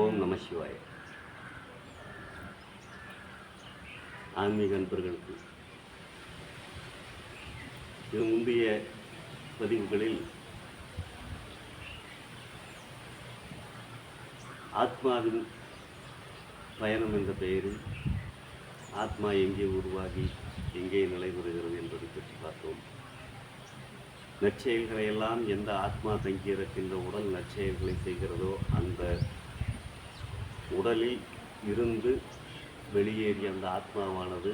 ஓம் நம சிவாய. ஆன்மீக நண்பர்களுக்கு இது முந்தைய பதிவுகளில் ஆத்மாவின் பயணம் என்ற பெயரில் ஆத்மா எங்கே உருவாகி எங்கே நிலைபெறுகிறது என்பதை பற்றி பார்த்தோம். நற்செயல்களை எல்லாம் எந்த ஆத்மா தங்கியிருக்கின்ற உடல் நற்செயல்களை செய்கிறதோ அந்த உடலில் இருந்து வெளியேறிய அந்த ஆத்மாவானது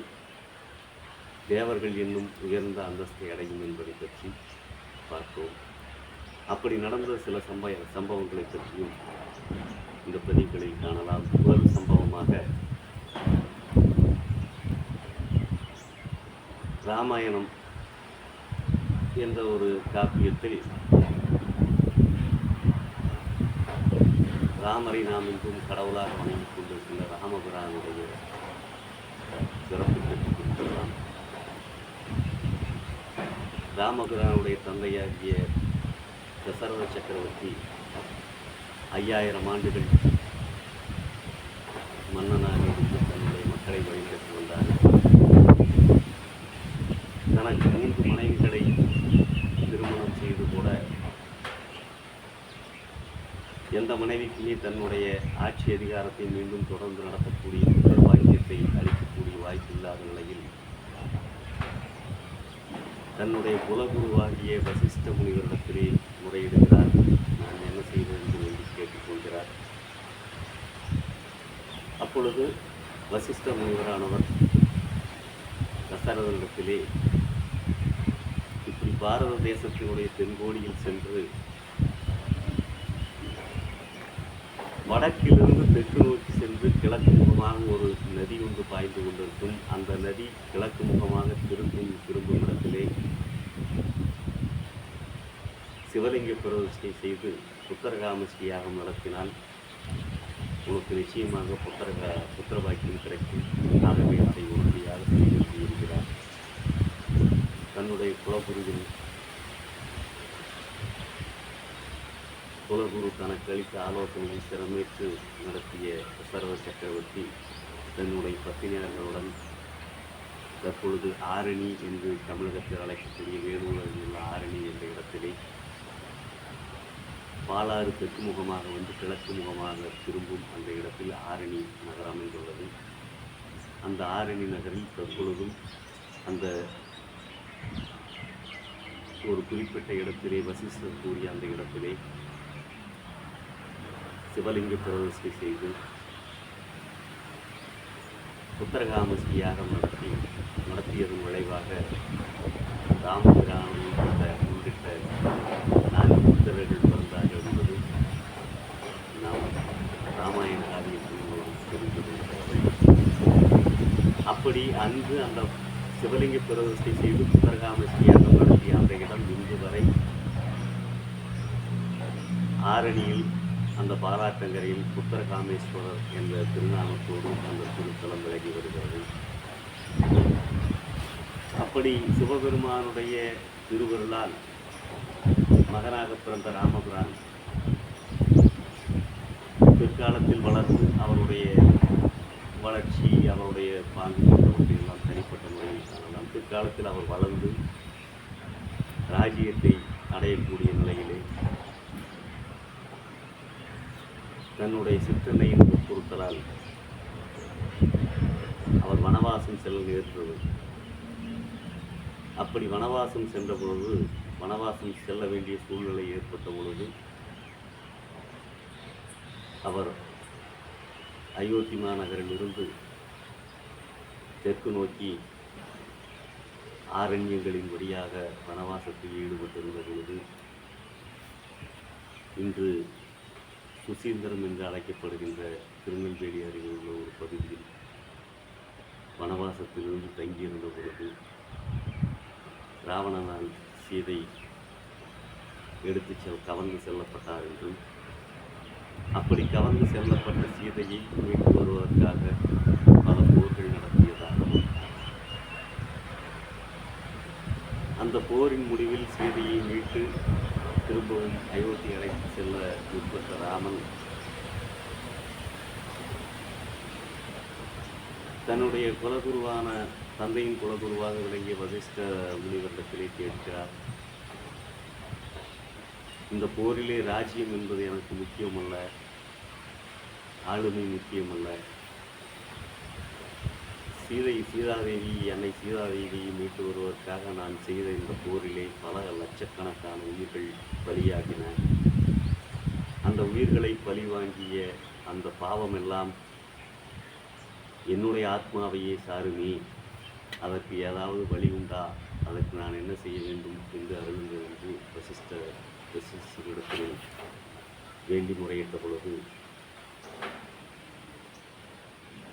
தேவர்கள் என்னும் உயர்ந்த அந்தஸ்தை அடையும் என்பதை பற்றி பார்த்தோம். அப்படி நடந்த சில சம்பய சம்பவங்களை பற்றியும் இந்த பதிவுகளில் காணலாம். முதல் சம்பவமாக ராமாயணம் என்ற ஒரு காப்பியத்தில் ராமரை நாம் இன்றும் கடவுளாக வணங்கிக் கொண்டிருக்கின்ற ராமபுரானுடைய சிறப்பு பற்றி குறிப்பிடலாம் ராமபுரானுடைய தந்தையாகிய தசரத சக்கரவர்த்தி ஐயாயிரம் ஆண்டுகள் மன்னனாக இருந்து தன்னுடைய மக்களை வழிநடத்தி வந்தார். மனைவிக்கு மனைவிக்குமே தன்னுடைய ஆட்சி அதிகாரத்தை மீண்டும் தொடர்ந்து நடத்தக்கூடிய புகழ் வாக்கியத்தை அளிக்கக்கூடிய வாய்ப்பு இல்லாத நிலையில் தன்னுடைய குலகுருவாகிய வசிஷ்ட முனிவரிடத்திலே முறையிடுகிறார். நான் என்ன செய்வேன் என்று வேண்டி கேட்டுக்கொள்கிறார். அப்பொழுது வசிஷ்ட முனிவரானவர் தசரதனிடத்திலே இப்படி பாரத தேசத்தினுடைய தென்கோடியில் சென்று வடக்கிலிருந்து தெற்கு நோக்கி சென்று கிழக்கு முகமாக ஒரு நதி ஒன்று பாய்ந்து கொண்டிருக்கும். அந்த நதி கிழக்கு முகமாக திரும்பும் திரும்பும் இடத்திலே சிவலிங்க பிரதிஷ்டை செய்து புத்தரகாமஸ்ரீ யாகம் நடத்தினால் உனக்கு நிச்சயமாக புத்தரக புத்திர பாக்கியம் கிடைக்கும். ஆகவே அதை உறுதியாக செய்து இருக்கிறார் தன்னுடைய குலகுருவின் குலகுரு தனக்கு அளித்த ஆலோசனையை சிரமேற்று நடத்திய சர்வ சக்கரவர்த்தி தன்னுடைய பத்தினியர்களுடன் தற்பொழுது ஆரணி என்று தமிழகத்தில் அழைக்கக்கூடிய வேலூரில் உள்ள ஆரணி என்ற இடத்திலே பாலாறு தெற்கு முகமாக வந்து கிழக்கு முகமாக திரும்பும் அந்த இடத்தில் ஆரணி நகர் அமைந்துள்ளது. அந்த ஆரணி நகரில் தற்பொழுதும் அந்த ஒரு குறிப்பிட்ட இடத்திலே வசிஷ்டர் கூறிய அந்த இடத்திலே சிவலிங்க பிரதிஷ்டை செய்து புத்தரகாமஸ்ரீ யாகம் நடத்தி நடத்தியதன் விளைவாக ராமபிரான் உள்ளிட்ட உள்ளிட்ட நான்கு புத்தர்கள் பிறந்தார்கள் என்பது நாம் ராமாயண காவியத்தின் மூலம் தெரிந்தது அப்படி அன்று அந்த சிவலிங்க பிரதிஷ்டை செய்து புத்தரகாமஸ்ரீ யாகம் நடத்திய அந்த இடம் இன்று வரை ஆரணியில் அந்த பாராட்டங்கரையில் புத்தரகாமேஸ்வரர் என்ற திருநாமத்தோடு அந்த திருத்தலம் விலகி வருகிறது. அப்படி சிவபெருமானுடைய திருவருளால் மகனாக பிறந்த ராமபுரான் பிற்காலத்தில் வளர்ந்து அவருடைய வளர்ச்சி அவருடைய பாங்கு போன்றவற்றையெல்லாம் தனிப்பட்ட முறையில் காணலாம். பிற்காலத்தில் அவர் வளர்ந்து ராஜ்யத்தை அடையக்கூடிய நிலையிலே தன்னுடைய சிற்றன்னையின் பொருட்களால் அவர் வனவாசம் செல்ல நேர்ந்தது அப்படி வனவாசம் சென்ற பொழுது வனவாசம் செல்ல வேண்டிய சூழ்நிலை ஏற்பட்ட பொழுது அவர் அயோத்தி மாநகரிலிருந்து தெற்கு நோக்கி ஆரண்யங்களின் வழியாக வனவாசத்தில் ஈடுபட்டிருந்த பொழுது இன்று சுசீந்திரம் என்று அழைக்கப்படுகின்ற திருநெல்வேலி அருகில் உள்ள ஒரு பகுதியில் வனவாசத்திலிருந்து தங்கியிருந்த பொழுது ராவணனால் சீதை எடுத்து செல் கவர்ந்து செல்லப்பட்டார் என்றும் அப்படி கவர்ந்து செல்லப்பட்ட சீதையை மீட்டு வருவதற்காக பல போர்கள் நடத்தியதாகவும் அந்த போரின் முடிவில் சீதையை மீட்டு திரும்பவும் அயோத்தி அழைத்து செல்ல உட்பட்ட ராமன் தன்னுடைய குலகுருவான தந்தையின் குலகுருவாக விளங்கிய வசிஷ்ட முனிவரிடத்திலே கேட்கிறார். இந்த போரிலே ராஜ்யம் என்பது எனக்கு முக்கியமல்ல ஆளுமை முக்கியமல்ல. சீதை சீதாதேவி என்னை சீதாதேவியை மீட்டு வருவதற்காக நான் செய்த இந்த போரிலே பல லட்சக்கணக்கான உயிர்கள் பலியாகின. அந்த உயிர்களை பழி வாங்கிய அந்த பாவம் எல்லாம் என்னுடைய ஆத்மாவையே சாருமே அதற்கு ஏதாவது வழி உண்டா? அதற்கு நான் என்ன செய்ய வேண்டும் என்று அருளுங்கள் என்று வசிஷ்ட வசிஷ்டரிடத்தில் வேண்டி முறையிட்ட பொழுது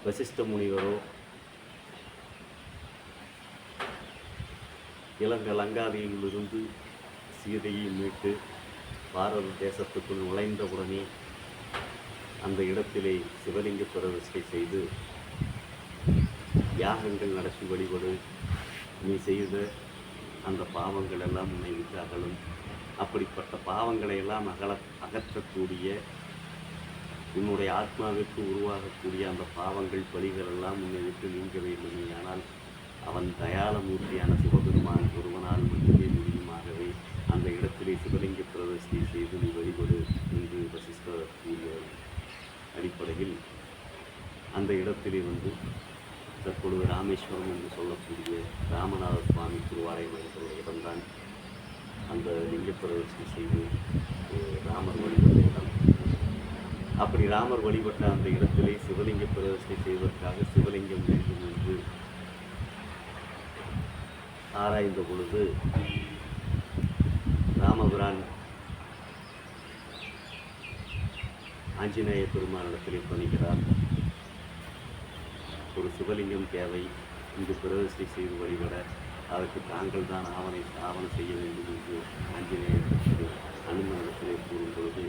வசிஷ்ட முனிவரோ இலங்கை லங்காதியிலிருந்து சீதையை மீட்டு பாரத தேசத்துக்குள் நுழைந்தவுடனே அந்த இடத்திலே சிவலிங்க பிரதிஷ்டை செய்து யாகங்கள் நடத்தி வழிபடு நீ செய்த அந்த பாவங்கள் எல்லாம் உன்னை விட்டு அகலும். அப்படிப்பட்ட பாவங்களை எல்லாம் அகல அகற்றக்கூடிய உன்னுடைய ஆத்மாவிற்கு உருவாகக்கூடிய அந்த பாவங்கள் பலிகள் எல்லாம் உன்னை விட்டு நீங்க வேண்டும். ஆனால் அவன் தயாளமூர்த்தியான சிவபெருமான் ஒருவனால் மட்டுமே முடியுமாகவே அந்த இடத்திலே சிவலிங்க பிரதஷ்டி செய்து நீ வழிபடு என்று வசிஷ்டர் கூறிய அடிப்படையில் அந்த இடத்திலே வந்து தற்பொழுது ராமேஸ்வரம் என்று சொல்லக்கூடிய ராமநாத சுவாமி திருவாலயம் என்ற இடம்தான் அந்த லிங்க பிரதிஷ்டை செய்து ராமர் வழிபட்ட இடம். அப்படி ராமர் வழிபட்ட அந்த இடத்திலே சிவலிங்க பிரதிஷ்டை செய்வதற்காக சிவலிங்கம் வேண்டும் என்று ஆராய்ந்த பொழுது ராமபுரான் ஆஞ்சநேய பெருமானிடத்திலே பணிகிறார். ஒரு சிவலிங்கம் தேவை. இங்கு பிரதிஷ்டை செய்து வழிபட அதற்கு தாங்கள் தான் ஆவணை ஆவணம் செய்ய வேண்டும் என்று ஆஞ்சநேயர் அனுமனிடத்திலே கூறும் பொழுது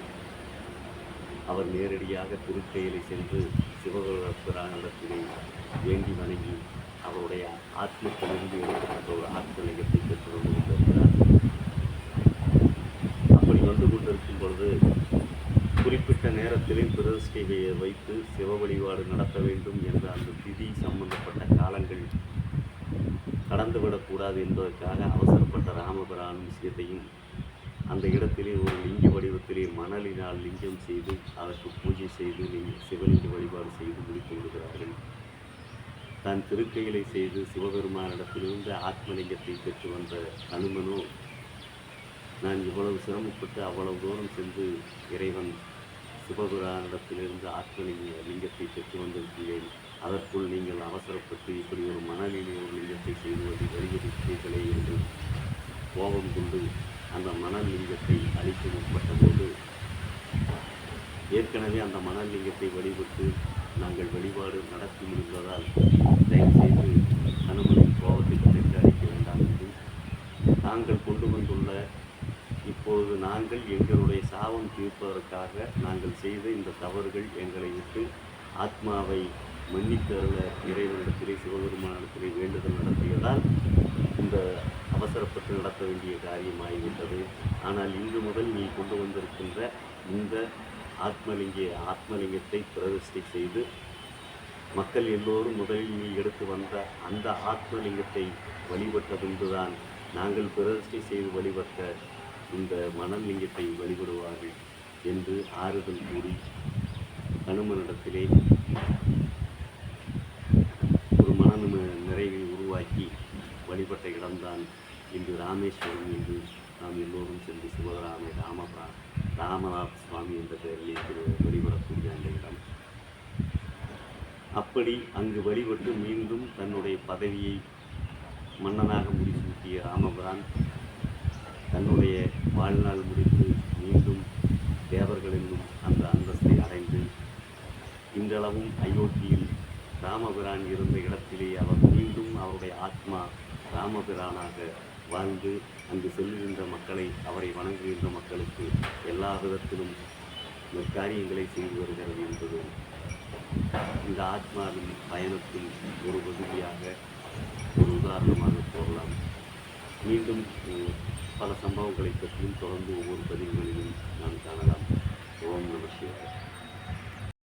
அவர் நேரடியாக திருக்கையிலே சென்று சிவபிரானிடத்திலே வேண்டி வணங்கி அவருடைய ஆத்மத்திலிருந்து எடுக்கப்பட்ட ஒரு ஆத்மலிங்கத்தை பெற்று கொண்டிருக்கிறார் அப்படி வந்து கொண்டிருக்கும் பொழுது குறிப்பிட்ட நேரத்திலே பிரதிஷ்டையை வைத்து சிவ வழிபாடு நடத்த வேண்டும் என்ற அந்த திதி சம்பந்தப்பட்ட காலங்கள் கடந்துவிடக்கூடாது என்பதற்காக அவசரப்பட்ட ராமபிரானும் சீதையும் அந்த இடத்திலே ஒரு லிங்க வடிவத்திலே மணலினால் லிங்கம் செய்து அதற்கு பூஜை செய்து சிவலிங்க வழிபாடு செய்து முடித்து விடுகிறார்கள். தான் திருக்கையிலை செய்து சிவபெருமானிடத்திலிருந்து ஆத்மலிங்கத்தை பெற்று வந்த அனுமனோ நான் இவ்வளவு சிரமப்பட்டு அவ்வளவு தூரம் சென்று இறைவன் சிவபுரானிடத்திலிருந்து ஆத்மலிங்க லிங்கத்தை பெற்று வந்திருக்கிறேன். அதற்குள் நீங்கள் அவசரப்பட்டு இப்படி ஒரு மணலிலே ஒரு லிங்கத்தை செய்வதை வழிபடுகிறீர்களே என்று கோபம் கொண்டு அந்த மணல் லிங்கத்தை அழிக்க முற்பட்ட போது ஏற்கனவே அந்த மணல் லிங்கத்தை வழிபட்டு நாங்கள் வழிபாடு நடத்தி முடிந்ததால் தயவுசெய்து அனுமனின் கோபத்தை குறைத்து அளிக்க வேண்டாம் என்று நாங்கள் கொண்டு வந்துள்ள இப்போது நாங்கள் எங்களுடைய சாபம் தீர்ப்பதற்காக நாங்கள் செய்த இந்த தவறுகள் எங்களை விட்டு ஆத்மாவை மன்னித்தருள இறைவனிடத்திலே சிவபெருமானிடத்திலே வேண்டுதல் நடத்தியதால் இந்த அவசரப்பட்டு நடத்த வேண்டிய காரியமாகிவிட்டது. ஆனால் இன்று முதல் நீ கொண்டு வந்திருக்கின்ற இந்த ஆத்மலிங்க ஆத்மலிங்கத்தை பிரதிஷ்டை செய்து மக்கள் எல்லோரும் முதலில் எடுத்து வந்த அந்த ஆத்மலிங்கத்தை வழிபட்டதுண்டுதான் நாங்கள் பிரதிஷ்டை செய்து வழிபட்ட இந்த மணலிங்கத்தை வழிபடுவார்கள் என்று ஆறுதல் கூறி ஹனுமனிடத்திலே ஒரு மன நிறைவை உருவாக்கி வழிபட்ட இடம்தான் இன்று ராமேஸ்வரம் என்று நாம் எல்லோரும் சென்று சிவராம ராம ராமநாத் சுவாமி என்ற பெயரிலே திரு வழிபடக்கூடிய அந்த இடம். அப்படி அங்கு வழிபட்டு மீண்டும் தன்னுடைய பதவியை மன்னனாக முடிசூட்டிய ராமபிரான் தன்னுடைய வாழ்நாள் முடித்து மீண்டும் தேவர்கள் என்னும் அந்த அந்தஸ்தை அடைந்து இன்றளவும் அயோத்தியில் ராமபிரான் இருந்த இடத்திலே அவர் மீண்டும் அவருடைய ஆத்மா ராமபிரானாக வாழ்ந்து அங்கு செல்லுகின்ற மக்களை அவரை வணங்குகின்ற மக்களுக்கு எல்லா விதத்திலும் காரியங்களை செய்து வருகிறது என்பது இந்த ஆத்மாவின் பயணத்தில் ஒரு பகுதியாக ஒரு உதாரணமாக கூறலாம். மீண்டும் பல சம்பவங்களை பற்றியும் தொடர்ந்து ஒவ்வொரு பதிவுகளிலும் நான் காணலாம். ஓம் நம சிவாய்.